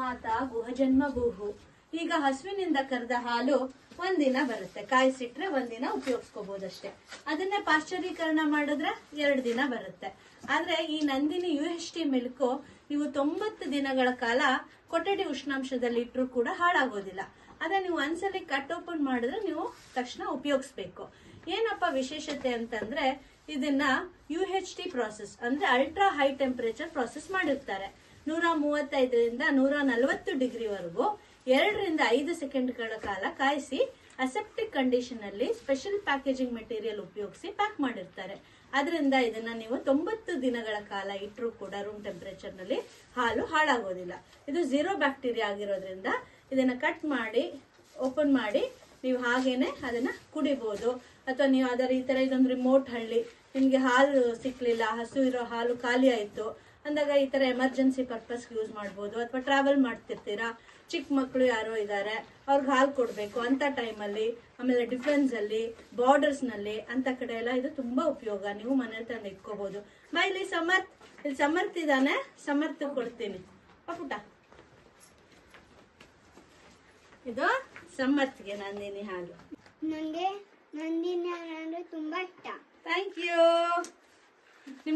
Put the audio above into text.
ಗೋಮಾತಾ ಗುಹಜನ್ಮ ಗುಹು ಈಗ ಹಸುವಿನಿಂದ ಕರೆದ ಹಾಲು ಒಂದಿನ ಬರುತ್ತೆ. ಕಾಯಿಸಿಟ್ರೆ ಒಂದಿನ ಉಪಯೋಗಿಸ್ಕೋಬಹುದಷ್ಟೇ ಅದನ್ನ ಪಾಶ್ಚರೀಕರಣ ಮಾಡಿದ್ರೆ ಎರಡು ದಿನ ಬರುತ್ತೆ. ಆದ್ರೆ ಈ Nandini U H T milk ನೀವು ತೊಂಬತ್ತು ದಿನಗಳ ಕಾಲ ಕೊಠಡಿ ಉಷ್ಣಾಂಶದಲ್ಲಿ ಇಟ್ಟರು ಕೂಡ ಹಾಳಾಗೋದಿಲ್ಲ. ಅದೇ ನೀವು ಒಂದ್ಸಲಿ ಕಟ್ ಓಪನ್ ಮಾಡಿದ್ರೆ ನೀವು ತಕ್ಷಣ ಉಪಯೋಗಿಸ್ಬೇಕು. ಏನಪ್ಪ ವಿಶೇಷತೆ ಅಂತಂದ್ರೆ ಇದನ್ನ ಯು ಎಚ್ ಟಿ ಪ್ರಾಸೆಸ್ ಅಂದ್ರೆ ಅಲ್ಟ್ರಾ ಹೈ ಟೆಂಪರೇಚರ್ ಪ್ರಾಸೆಸ್ ಮಾಡಿರ್ತಾರೆ. ನೂರ ಮೂವತ್ತೈದರಿಂದ ನೂರ ನಲವತ್ತು ಡಿಗ್ರಿವರೆಗೂ ಎರಡರಿಂದ ಐದು ಸೆಕೆಂಡ್ಗಳ ಕಾಲ ಕಾಯಿಸಿ ಅಸೆಪ್ಟಿಕ್ ಕಂಡೀಷನ್ ಅಲ್ಲಿ ಸ್ಪೆಷಲ್ ಪ್ಯಾಕೇಜಿಂಗ್ ಮೆಟೀರಿಯಲ್ ಉಪಯೋಗಿಸಿ ಪ್ಯಾಕ್ ಮಾಡಿರ್ತಾರೆ. ಅದರಿಂದ ಇದನ್ನ ನೀವು ತೊಂಬತ್ತು ದಿನಗಳ ಕಾಲ ಇಟ್ಟರೂ ಕೂಡ ರೂಮ್ ಟೆಂಪರೇಚರ್ನಲ್ಲಿ ಹಾಲು ಹಾಳಾಗೋದಿಲ್ಲ. ಇದು ಝೀರೋ ಬ್ಯಾಕ್ಟೀರಿಯಾ ಆಗಿರೋದ್ರಿಂದ ಇದನ್ನ ಕಟ್ ಮಾಡಿ ಓಪನ್ ಮಾಡಿ ನೀವು ಹಾಗೇನೆ ಅದನ್ನ ಕುಡಿಬಹುದು ಅಥವಾ ನೀವು ಅದರ ಈ ತರ ಇದೊಂದು ರಿಮೋಟ್ ಹಳ್ಳಿ, ನಿಮ್ಗೆ ಹಾಲು ಸಿಕ್ಲಿಲ್ಲ, ಹಸು ಇರೋ ಹಾಲು ಖಾಲಿ ಆಯ್ತು ಅಂದಾಗ ಈ ತರ ಎಮರ್ಜೆನ್ಸಿ ಪರ್ಪಸ್ ಯೂಸ್ ಮಾಡ್ಬೋದು, ಅಥವಾ ಟ್ರಾವೆಲ್ ಮಾಡ್ತಿರ್ತೀರಾ, ಚಿಕ್ಕ ಮಕ್ಕಳು ಯಾರೋ ಇದ್ದಾರೆ ಅವ್ರಿಗೆ ಹಾಲು ಕೊಡಬೇಕು ಅಂತ ಟೈಮಲ್ಲಿ ಆಮೇಲೆ ಡಿಫೆನ್ಸ್ ಅಲ್ಲಿ ಬಾರ್ಡರ್ಸ್ನಲ್ಲಿ, ಅಂತ ಕಡೆ ಎಲ್ಲ ಇದು ತುಂಬಾ ಉಪಯೋಗ. ನೀವು ಮನೇಲಿ ತಂದು ಇಟ್ಕೋಬಹುದು ಬಾ ಇಲ್ಲಿ ಸಮರ್ಥ ಇಲ್ಲಿ ಸಮರ್ಥ ಇದ್ದಾನೆ, ಸಮರ್ಥ ಕೊಡ್ತೀನಿ. ಪುಟ ಇದು ಸಮರ್ಥ್ಗೆ ನಂದಿನಿ ಹಾಲು. ನನಗೆ ನಂದಿನಿ ಅಂದರೆ ತುಂಬ ಇಷ್ಟ ಥ್ಯಾಂಕ್ ಯು